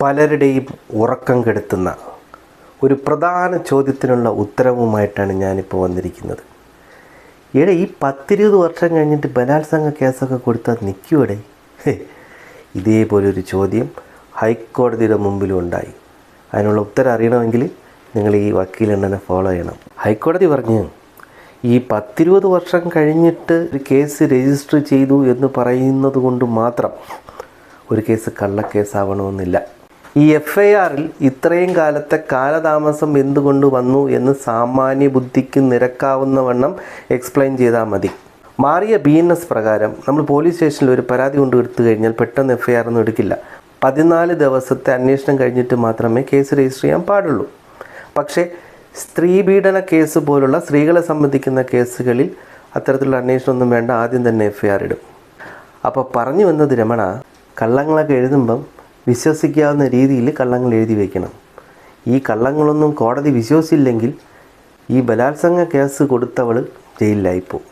പലരുടെയും ഉറക്കം കെടുത്തുന്ന ഒരു പ്രധാന ചോദ്യത്തിനുള്ള ഉത്തരവുമായിട്ടാണ് ഞാനിപ്പോൾ വന്നിരിക്കുന്നത്. ഇവിടെ ഈ പത്തിരുപത് വർഷം കഴിഞ്ഞിട്ട് ബലാത്സംഗ കേസൊക്കെ കൊടുത്താൽ നിൽക്കുവിടെ? ഇതേപോലൊരു ചോദ്യം ഹൈക്കോടതിയുടെ മുമ്പിലും ഉണ്ടായി. അതിനുള്ള ഉത്തരം അറിയണമെങ്കിൽ നിങ്ങൾ ഈ വക്കീലെണ്ണനെ ഫോളോ ചെയ്യണം. ഹൈക്കോടതി പറഞ്ഞു ഈ പത്തിരുപത് വർഷം കഴിഞ്ഞിട്ട് ഒരു കേസ് രജിസ്റ്റർ ചെയ്തു എന്ന് പറയുന്നത് കൊണ്ട് മാത്രം ഒരു കേസ് കള്ളക്കേസാവണമെന്നില്ല. ഈ എഫ് ഐ ആറിൽ ഇത്രയും കാലത്തെ കാലതാമസം എന്തുകൊണ്ട് വന്നു എന്ന് സാമാന്യ ബുദ്ധിക്ക് നിരക്കാവുന്ന വണ്ണം എക്സ്പ്ലെയിൻ ചെയ്താൽ മതി. മാറിയ ബി എൻ എസ് പ്രകാരം നമ്മൾ പോലീസ് സ്റ്റേഷനിൽ ഒരു പരാതി കൊണ്ട് എടുത്തു കഴിഞ്ഞാൽ പെട്ടെന്ന് എഫ് ഐ ആർ ഒന്നും എടുക്കില്ല. പതിനാല് ദിവസത്തെ അന്വേഷണം കഴിഞ്ഞിട്ട് മാത്രമേ കേസ് രജിസ്റ്റർ ചെയ്യാൻ പാടുള്ളൂ. പക്ഷേ സ്ത്രീ പീഡന കേസ് പോലുള്ള സ്ത്രീകളെ സംബന്ധിക്കുന്ന കേസുകളിൽ അത്തരത്തിലുള്ള അന്വേഷണമൊന്നും വേണ്ട. ആദ്യം തന്നെ എഫ് ഐ ആർ ഇടും. അപ്പോൾ പറഞ്ഞു വന്നത് രമണ കള്ളങ്ങളൊക്കെ എഴുതുമ്പം വിശ്വസിക്കാവുന്ന രീതിയിൽ കള്ളങ്ങൾ എഴുതി വയ്ക്കണം ഈ കള്ളങ്ങളൊന്നും കോടതി വിശ്വസിച്ചില്ലെങ്കിൽ ഈ ബലാത്സംഗ കേസ് കൊടുത്തവൾ ജയിലിലായിപ്പോവും.